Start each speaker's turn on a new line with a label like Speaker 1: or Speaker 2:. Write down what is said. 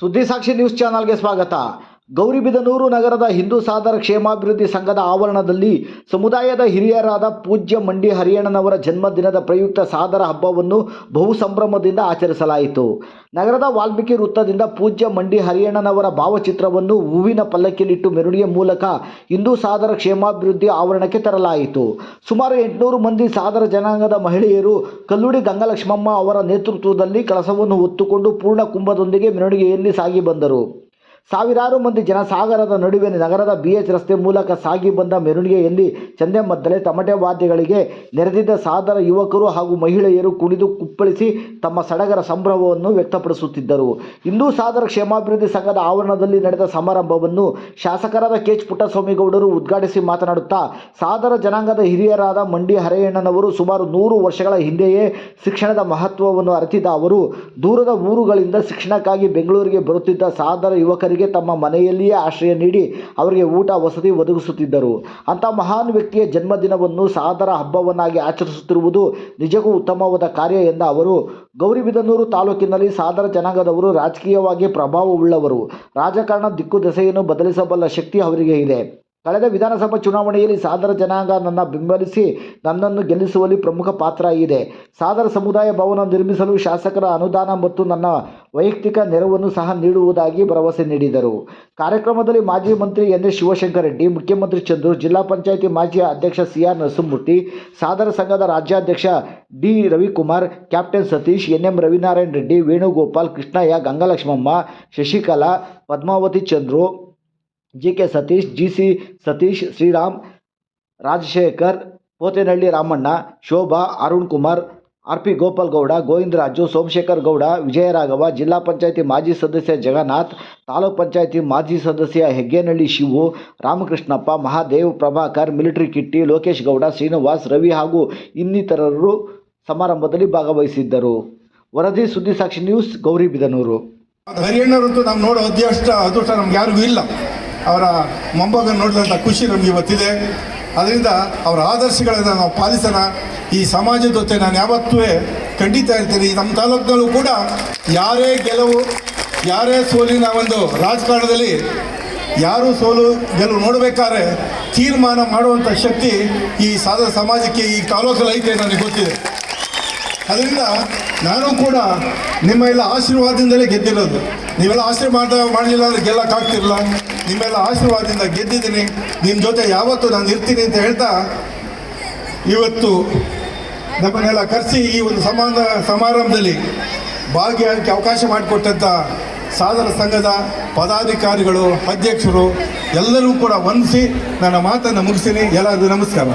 Speaker 1: ಸುದ್ದಿಸಾಕ್ಷಿ news ಚಾನಲ್ಗೆ ಸ್ವಾಗತ. ಗೌರಿಬಿದನೂರು ನಗರದ ಹಿಂದೂ ಸಾಧರ ಕ್ಷೇಮಾಭಿವೃದ್ಧಿ ಸಂಘದ ಆವರಣದಲ್ಲಿ ಸಮುದಾಯದ ಹಿರಿಯರಾದ ಪೂಜ್ಯ ಮಂಡಿ ಹರಿಯಣ್ಣನವರ ಜನ್ಮದಿನದ ಪ್ರಯುಕ್ತ ಸಾದರ ಹಬ್ಬವನ್ನು ಬಹು ಸಂಭ್ರಮದಿಂದ ಆಚರಿಸಲಾಯಿತು. ನಗರದ ವಾಲ್ಮೀಕಿ ವೃತ್ತದಿಂದ ಪೂಜ್ಯ ಮಂಡಿ ಹರಿಯಣ್ಣನವರ ಭಾವಚಿತ್ರವನ್ನು ಹೂವಿನ ಪಲ್ಲಕ್ಕಿಲಿಟ್ಟು ಮೆರವಣಿಗೆ ಮೂಲಕ ಹಿಂದೂ ಸಾದರ ಕ್ಷೇಮಾಭಿವೃದ್ಧಿ ಆವರಣಕ್ಕೆ ತರಲಾಯಿತು. ಸುಮಾರು ಎಂಟುನೂರು ಮಂದಿ ಸಾದರ ಜನಾಂಗದ ಮಹಿಳೆಯರು ಕಲ್ಲುಡಿ ಗಂಗಲಕ್ಷ್ಮಮ್ಮ ಅವರ ನೇತೃತ್ವದಲ್ಲಿ ಕಳಸವನ್ನು ಹೊತ್ತುಕೊಂಡು ಪೂರ್ಣ ಕುಂಭದೊಂದಿಗೆ ಮೆರವಣಿಗೆಯಲ್ಲಿ ಸಾಗಿ ಬಂದರು. ಸಾವಿರಾರು ಮಂದಿ ಜನಸಾಗರದ ನಡುವೆ ನಗರದ ಬಿ ಎಚ್ ರಸ್ತೆ ಮೂಲಕ ಸಾಗಿ ಬಂದ ಮೆರವಣಿಗೆಯಲ್ಲಿ ಚಂದೆಮದ್ದಲೆ ತಮಟೆ ವಾದ್ಯಗಳಿಗೆ ನೆರೆದಿದ್ದ ಸಾದರ ಯುವಕರು ಹಾಗೂ ಮಹಿಳೆಯರು ಕುಣಿದು ಕುಪ್ಪಳಿಸಿ ತಮ್ಮ ಸಡಗರ ಸಂಭ್ರಮವನ್ನು ವ್ಯಕ್ತಪಡಿಸುತ್ತಿದ್ದರು. ಹಿಂದೂ ಸಾದರ ಕ್ಷೇಮಾಭಿವೃದ್ಧಿ ಸಂಘದ ಆವರಣದಲ್ಲಿ ನಡೆದ ಸಮಾರಂಭವನ್ನು ಶಾಸಕರಾದ ಕೆ ಎಚ್ ಪುಟ್ಟಸ್ವಾಮಿಗೌಡರು ಉದ್ಘಾಟಿಸಿ ಮಾತನಾಡುತ್ತಾ, ಸಾದರ ಜನಾಂಗದ ಹಿರಿಯರಾದ ಮಂಡಿ ಹರೆಯಣ್ಣನವರು ಸುಮಾರು ನೂರು ವರ್ಷಗಳ ಹಿಂದೆಯೇ ಶಿಕ್ಷಣದ ಮಹತ್ವವನ್ನು ಅರಿತಿದ್ದ ಅವರು, ದೂರದ ಊರುಗಳಿಂದ ಶಿಕ್ಷಣಕ್ಕಾಗಿ ಬೆಂಗಳೂರಿಗೆ ಬರುತ್ತಿದ್ದ ಸಾದರ ಯುವಕರಿಗೆ ತಮ್ಮ ಮನೆಯಲ್ಲಿಯೇ ಆಶ್ರಯ ನೀಡಿ ಅವರಿಗೆ ಊಟ, ವಸತಿ ಒದಗಿಸುತ್ತಿದ್ದರು. ಅಂಥ ಮಹಾನ್ ವ್ಯಕ್ತಿಯ ಜನ್ಮದಿನವನ್ನು ಸಾದರ ಹಬ್ಬವನ್ನಾಗಿ ಆಚರಿಸುತ್ತಿರುವುದು ನಿಜಕ್ಕೂ ಉತ್ತಮವಾದ ಕಾರ್ಯ ಎಂದ ಅವರು, ಗೌರಿಬಿದನೂರು ತಾಲೂಕಿನಲ್ಲಿ ಸಾದರ ಜನಾಂಗದವರು ರಾಜಕೀಯವಾಗಿ ಪ್ರಭಾವವುಳ್ಳವರು. ರಾಜಕಾರಣ ದಿಕ್ಕು ದೆಸೆಯನ್ನು ಬದಲಿಸಬಲ್ಲ ಶಕ್ತಿ ಅವರಿಗೆ ಇದೆ. ಕಳೆದ ವಿಧಾನಸಭಾ ಚುನಾವಣೆಯಲ್ಲಿ ಸಾದರ ಜನಾಂಗ ನನ್ನ ಬೆಂಬಲಿಸಿ ನನ್ನನ್ನು ಗೆಲ್ಲಿಸುವಲ್ಲಿ ಪ್ರಮುಖ ಪಾತ್ರ ಇದೆ. ಸಾದರ ಸಮುದಾಯ ಭವನ ನಿರ್ಮಿಸಲು ಶಾಸಕರ ಅನುದಾನ ಮತ್ತು ನನ್ನ ವೈಯಕ್ತಿಕ ನೆರವನ್ನು ಸಹ ನೀಡುವುದಾಗಿ ಭರವಸೆ ನೀಡಿದರು. ಕಾರ್ಯಕ್ರಮದಲ್ಲಿ ಮಾಜಿ ಮಂತ್ರಿ ಎನ್. ಎಸ್. ಶಿವಶಂಕರ ರೆಡ್ಡಿ ಮುಖ್ಯಮಂತ್ರಿ ಚಂದ್ರು, ಜಿಲ್ಲಾ ಪಂಚಾಯಿತಿ ಮಾಜಿ ಅಧ್ಯಕ್ಷ ಸಿ. ಆರ್. ನರಸಿಂಹಮೂರ್ತಿ ಸಾಧನ ಸಂಘದ ರಾಜ್ಯಾಧ್ಯಕ್ಷ D. Ravikumar, captain Satish, N. M. Ravinarayana Reddy, Venugopal Krishnaiah, Gangalakshmamma, Shashikala, Padmavathi Chandru, G. K. Satish, G. C. Satish, Shriram, Rajashekar, Pothenahalli Ramanna, Shobha, Arun Kumar R P Gopal Gowda, Govindaraju, Somashekar Gowda, Vijayaraghava, ಜಿಲ್ಲಾ ಪಂಚಾಯತಿ ಮಾಜಿ ಸದಸ್ಯ ಜಗನ್ನಾಥ್, ತಾಲೂಕ್ ಪಂಚಾಯತಿ ಮಾಜಿ ಸದಸ್ಯ ಹೆಗ್ಗೇನಹಳ್ಳಿ Shivu, Ramakrishnappa, Mahadev Prabhakar, military Kitty, Lokesh Gowda, Srinivas, Ravi ಹಾಗೂ ಇನ್ನಿತರರು ಸಮಾರಂಭದಲ್ಲಿ ಭಾಗವಹಿಸಿದ್ದರು. ವರದಿ ಸುದ್ದಿ ಸಾಕ್ಷಿ ನ್ಯೂಸ್ ಗೌರಿಬಿದನೂರು
Speaker 2: ಹರಿಯಣ್ಣರಂತೂ ನಾವು ನೋಡೋ ಅದೃಷ್ಟ ಅದೃಷ್ಟ ನಮ್ಗೆ ಯಾರಿಗೂ ಇಲ್ಲ. ಅವರ ಮೊಮ್ಮಗನ ನೋಡಿದಂಥ ಖುಷಿ ನಮಗೆ ಇವತ್ತಿದೆ. ಅದರಿಂದ ಅವರ ಆದರ್ಶಗಳನ್ನು ನಾವು ಪಾಲಿಸೋಣ. ಈ ಸಮಾಜದ ಜೊತೆ ನಾನು ಯಾವತ್ತೂ ಖಂಡಿತ ಇರ್ತೀನಿ ನಮ್ಮ ತಾಲೂಕಿನಲ್ಲೂ ಕೂಡ ಯಾರೇ ಗೆಲುವು, ಯಾರೇ ಸೋಲಿನ ಒಂದು ರಾಜಕಾರಣದಲ್ಲಿ ಯಾರು ಸೋಲು ಗೆಲುವು ನೋಡಬೇಕಾದ್ರೆ ತೀರ್ಮಾನ ಮಾಡುವಂಥ ಶಕ್ತಿ ಈ ಸಾಧ ಸಮಾಜಕ್ಕೆ ಈ ತಾಲೂಕಲ್ಲಿ ಐತೆ ನನಗೆ ಗೊತ್ತಿದೆ. ಅದರಿಂದ ನಾನು ಕೂಡ ನಿಮ್ಮ ಎಲ್ಲ ಆಶೀರ್ವಾದದಿಂದಲೇ ಗೆದ್ದಿರೋದು. ನೀವೆಲ್ಲ ಆಶೀರ್ವಾದ ಮಾಡಲಿಲ್ಲ ಅಂದರೆ ಗೆಲ್ಲಕ್ಕಾಗ್ತಿರಲ್ಲ ನಿಮ್ಮೆಲ್ಲ ಆಶೀರ್ವಾದದಿಂದ ಗೆದ್ದಿದ್ದೀನಿ. ನಿಮ್ಮ ಜೊತೆ ಯಾವತ್ತೂ ನಾನು ಇರ್ತೀನಿ ಅಂತ ಹೇಳ್ತಾ ಇವತ್ತು ನಮ್ಮನ್ನೆಲ್ಲ ಕರೆಸಿ ಈ ಒಂದು ಸಮಾನ ಸಮಾರಂಭದಲ್ಲಿ ಭಾಗಿಯಾಗಕ್ಕೆ ಅವಕಾಶ ಮಾಡಿಕೊಟ್ಟಂಥ ಸಾಧನ ಸಂಘದ ಪದಾಧಿಕಾರಿಗಳು, ಅಧ್ಯಕ್ಷರು ಎಲ್ಲರೂ ಕೂಡ ವಂದಿಸಿ ನನ್ನ ಮಾತನ್ನು ಮುಗಿಸ್ತೀನಿ. ಎಲ್ಲರಿಗೂ ನಮಸ್ಕಾರ.